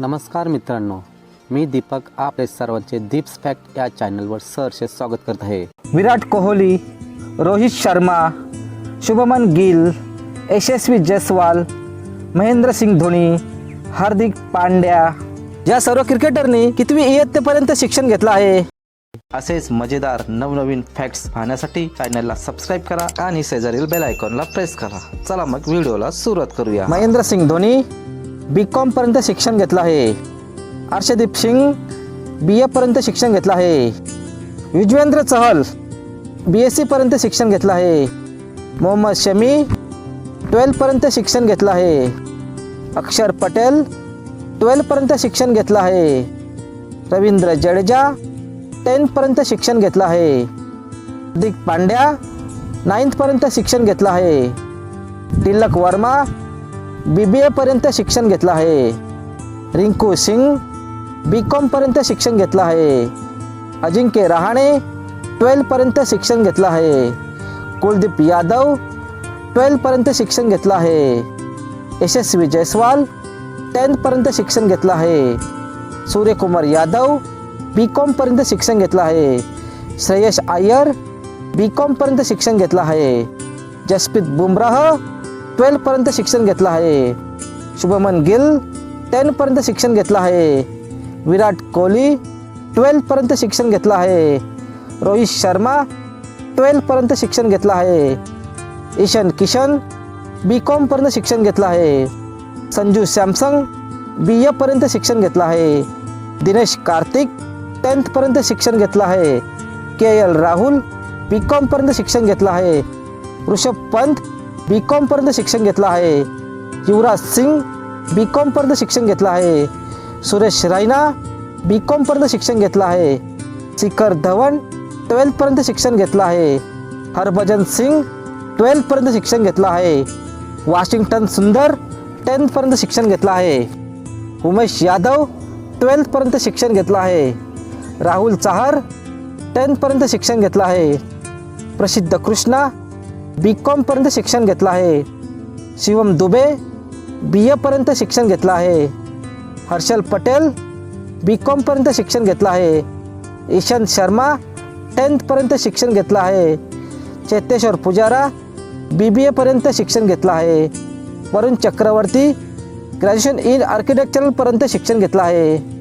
नमस्कार मित्रांनो मी दीपक आपले सर्वांचे दीप्स फॅक्ट या चॅनलवर सहर्ष स्वागत करत आहे. विराट कोहली रोहित शर्मा शुभमन गिल यशस्वी जयस्वाल महेंद्रसिंग धोनी हार्दिक पांड्या. या सर्व क्रिकेटरनी कितवी इयत्तेपर्यंत शिक्षण घेतलं आहे? असेच मजेदार नवनवीन फॅक्ट्स पाहण्यासाठी चॅनलला सबस्क्राईब करा आणि शेजारील बेल आयकॉनला प्रेस करा. चला मग व्हिडिओला सुरुवात करूया. महेंद्रसिंग धोनी बी कॉमपर्यंत शिक्षण घेतलं आहे. अर्षदीप सिंग बी एपर्यंत शिक्षण घेतलं आहे. युजवेंद्र चहल बी एस सीपर्यंत शिक्षण घेतलं आहे. मोहम्मद शमी ट्वेल्थपर्यंत शिक्षण घेतलं आहे. अक्षर पटेल ट्वेल्थपर्यंत शिक्षण घेतलं आहे. रवींद्र जडेजा टेन्थपर्यंत शिक्षण घेतलं आहे. दिग पांड्या नाईन्थपर्यंत शिक्षण घेतलं आहे. तिलक वर्मा बी बी शिक्षण घेतलं आहे. रिंकू सिंग बी शिक्षण घेतलं आहे. अजिंक्य रहाणे शिक्षण घेतलं आहे. कुलदीप यादव ट्वेल्थपर्यंत शिक्षण घेतलं आहे. यशस्वी जयस्वाल टेन्थपर्यंत शिक्षण घेतलं आहे. सूर्यकुमार यादव बी कॉमपर्यंत शिक्षण घेतलं आहे. श्रेयश अय्यर बी कॉमपर्यंत शिक्षण घेतलं आहे. जसप्रीत बुमराह ट्वेल्थपर्यंत शिक्षण घेतलं आहे. शुभमन गिल शिक्षण घेतलं आहे. विराट कोहली शिक्षण घेतलं आहे. रोहित शर्मा शिक्षण ईशान किशन बी कॉम कॉमपर्यंत शिक्षण संजू सॅमसंग बी एपर्यंत शिक्षण घेतलं आहे. दिनेश कार्तिक टेन्थपर्यंत शिक्षण K L Rahul B com कॉमपर्यंत शिक्षण ऋषभ पंत बी कॉमपर्यंत शिक्षण घेतलं आहे. युवराज सिंग बी कॉमपर्यंत शिक्षण घेतलं आहे. सुरेश रायना बी कॉमपर्यंत शिक्षण घेतलं आहे. शिखर धवन ट्वेल्थपर्यंत शिक्षण घेतलं आहे. हरभजन सिंग ट्वेल्थपर्यंत शिक्षण घेतलं आहे. वॉशिंग्टन सुंदर टेन्थपर्यंत शिक्षण घेतलं आहे. उमेश यादव ट्वेल्थपर्यंत शिक्षण घेतलं आहे. राहुल चाहर टेन्थपर्यंत शिक्षण घेतलं आहे. प्रसिद्ध कृष्णा बी कॉमपर्यंत शिक्षण घेतलं आहे. शिवम दुबे बी एपर्यंत शिक्षण घेतलं आहे. हर्षल पटेल बी कॉमपर्यंत शिक्षण घेतलं आहे. ईशांत शर्मा टेन्थपर्यंत शिक्षण घेतलं आहे. चेतेश्वर पुजारा बी बी एपर्यंत शिक्षण घेतलं आहे. वरुण चक्रवर्ती ग्रॅज्युएशन इन आर्किटेक्चरलपर्यंत शिक्षण घेतलं आहे.